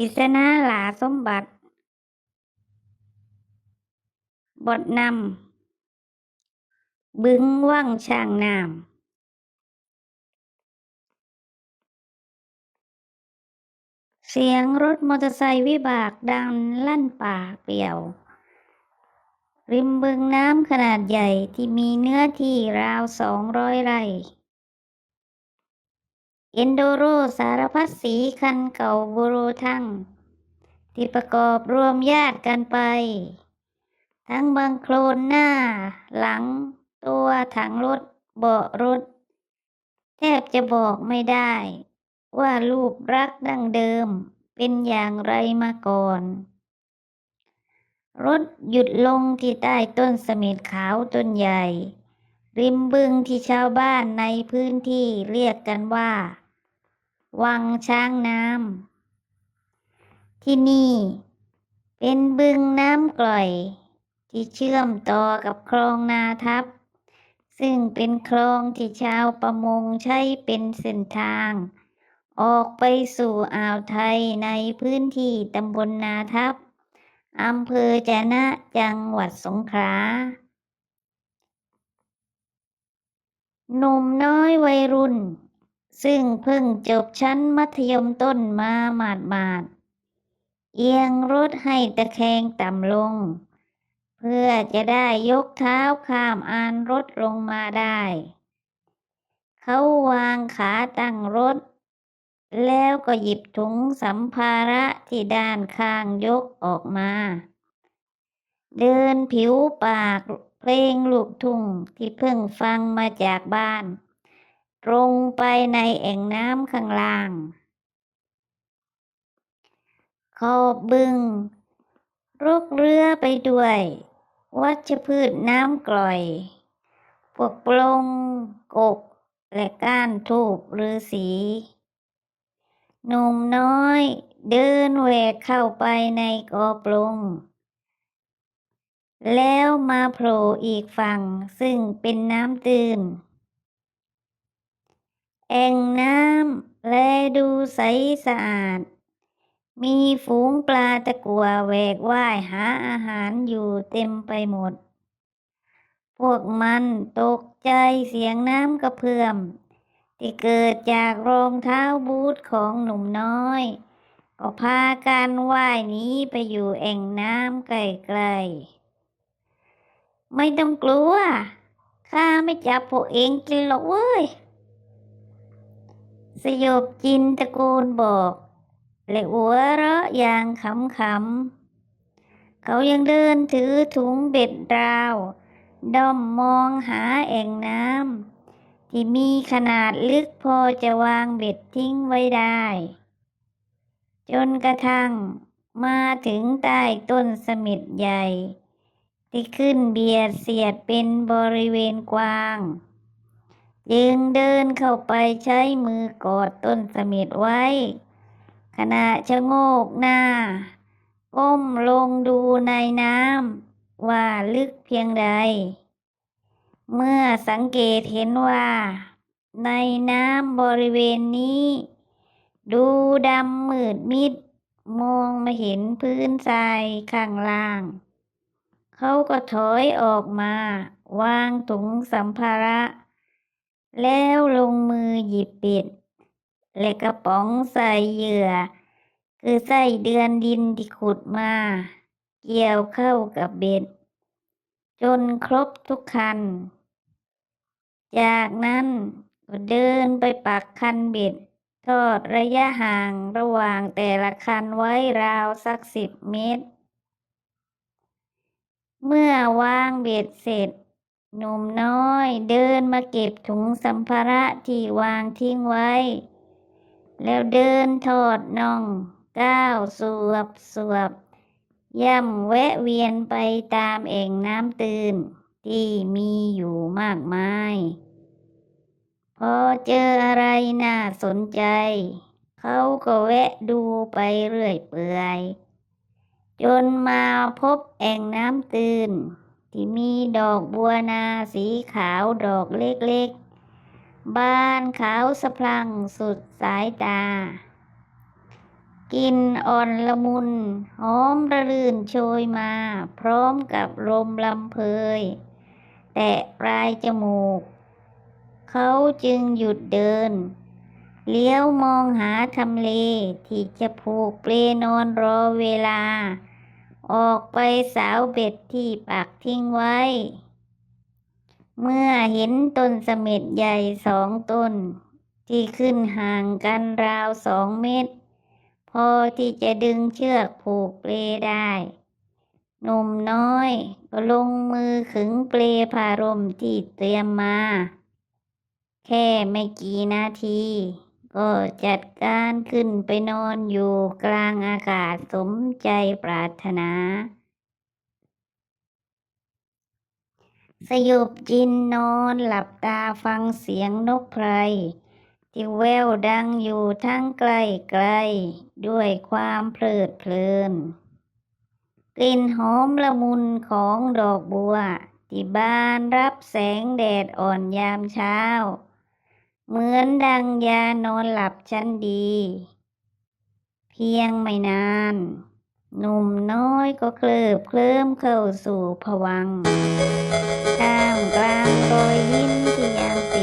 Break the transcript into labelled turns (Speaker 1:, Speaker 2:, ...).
Speaker 1: ปิศนาหลาสมบัติ บทนำบึงว่างช่างน้ำเสียงรถมอเตอร์ไซค์วิบากดังลั่นป่าเปลี่ยว ริมบึงน้ำขนาดใหญ่ที่มีเนื้อที่ราวสองร้อยไร่ เอนโดโรสารพัดสีคันเก่าบูโรทั้งที่ประกอบรวมญาติกันไป ทั้งบางโคลนหน้า หลัง ตัวถังรถ เบาะรถ แทบจะบอกไม่ได้ ว่ารูปรักดั้งเดิมเป็นอย่างไรมาก่อน รถหยุดลงที่ใต้ต้นสม็ดขาวต้นใหญ่ริมบึงที่ชาวบ้านในพื้นที่เรียกกันว่า วังช้างน้ำที่นี่เป็นบึงน้ำกร่อย ที่เชื่อมต่อกับคลองนาทับ ซึ่งเป็นคลองที่ชาวประมงใช้เป็นเส้นทาง ออกไปสู่อ่าวไทยในพื้นที่ตำบลนาทับอำเภอจะนะจังหวัดสงขลาหนุ่มน้อยวัยรุ่น ซึ่งเพิ่งจบชั้นมัธยมต้นมาหมาดหมาดๆเอียงรถให้ตะแคงต่ำลง เพื่อจะได้ยกเท้าข้ามอานรถลงมาได้ เขาวางขาตั้งรถ แล้วก็หยิบถุงสัมภาระที่ด้านข้างยกออกมา เดินผิวปากเพลงลูกทุ่งที่เพิ่งฟังมาจากบ้าน ตรงไปในแอ่งน้ำข้างล่าง ขอบบึงรกเรือไปด้วย วัชพืชน้ำกร่อยพวกปลงกก และก้านทูบฤาษีหนุ่มน้อยเดินแหวกเข้าไปในกอปลง แล้วมาโผล่อีกฝั่งซึ่งเป็นน้ำตื้น แอ่งน้ำแลดูใสสะอาด มีฝูงปลาตะกัวแหวกว่ายหาอาหารอยู่เต็มไปหมด พวกมันตกใจเสียงน้ำกระเพื่อม ที่เกิดจากรองเท้าบูทของหนุ่มน้อย ก็พากันว่ายหนีไปอยู่แอ่งน้ำไกลๆ ไม่ต้องกลัว ข้าไม่จับพวกเองกินหรอกเว้ย สยบจินตะโกนบอกและหัวเราะอย่างขำๆ เขายังเดินถือถุงเบ็ดราว ด้อมมองหาแอ่งน้ำที่มีขนาดลึกพอจะวางเบ็ดทิ้งไว้ได้ จนกระทั่งมาถึงใต้ต้นสม็ดใหญ่ ที่ขึ้นเบียดเสียดเป็นบริเวณกว้าง จึงเดินเข้าไปใช้มือกอดต้นสม็ดไว้ ขณะชะโงกหน้า ก้มลงดูในน้ำว่าลึกเพียงใด เมื่อสังเกตเห็นว่า ในน้ำบริเวณนี้ ดูดำมืดมิด มองไม่เห็นพื้นทรายข้างล่าง เขาก็ถอยออกมา วางถุงสัมภาระ แล้วลงมือหยิบปิด และกระป๋องใส่เหยื่อ คือไส้เดือนดินที่ขุดมา เกี่ยวเข้ากับเบ็ด จนครบทุกคัน จากนั้นก็เดินไปปักคันเบ็ด ทอดระยะห่างระหว่างแต่ละคันไว้ราวสักสิบเมตร เมื่อวางเบ็ดเสร็จ หนุ่มน้อยเดินมาเก็บถุงสัมภาระที่วางทิ้งไว้ แล้วเดินทอดน่องก้าวสวบสวบ ย่ำแวะเวียนไปตามแอ่งน้ำตื้นที่มีอยู่มากมาย พอเจออะไรน่าสนใจ เขาก็แวะดูไปเรื่อยเปื่อย จนมาพบแอ่งน้ำตื้น ที่มีดอกบัวนาสีขาวดอกเล็กๆบานขาวสะพรั่งสุดสายตา กินอ่อนละมุน หอมระลื่นโชยมา พร้อมกับลมลำเพย แต่ปลายจมูก เขาจึงหยุดเดิน เลี้ยวมองหาทำเลที่จะผูกเปลนอนรอเวลา ออกไปสาวเบ็ดที่ปักทิ้งไว้ เมื่อเห็นต้นเสม็ดใหญ่สองต้น ที่ขึ้นห่างกันราวสองเมตร พอที่จะดึงเชือกผูกเปลได้หนุ่มน้อยก็ลงมือขึงเปลผารมที่เตรียมมา แค่ไม่กี่นาที ก็จัดการขึ้นไปนอนอยู่กลางอากาศสมใจปรารถนา สยบจินนอนหลับตาฟังเสียงนกไพรที่แววดังอยู่ทั้งไกลไกลด้วยความเพลิดเพลิน กลิ่นหอมละมุนของดอกบัว ที่บานรับแสงแดดอ่อนยามเช้า เหมือนดังยานอนหลับชั้นดี เพียงไม่นาน หนุ่มน้อยก็เคลิบเคลิ้มเข้าสู่ผวังท่ามกลางรอยยิ้มที่ยังเป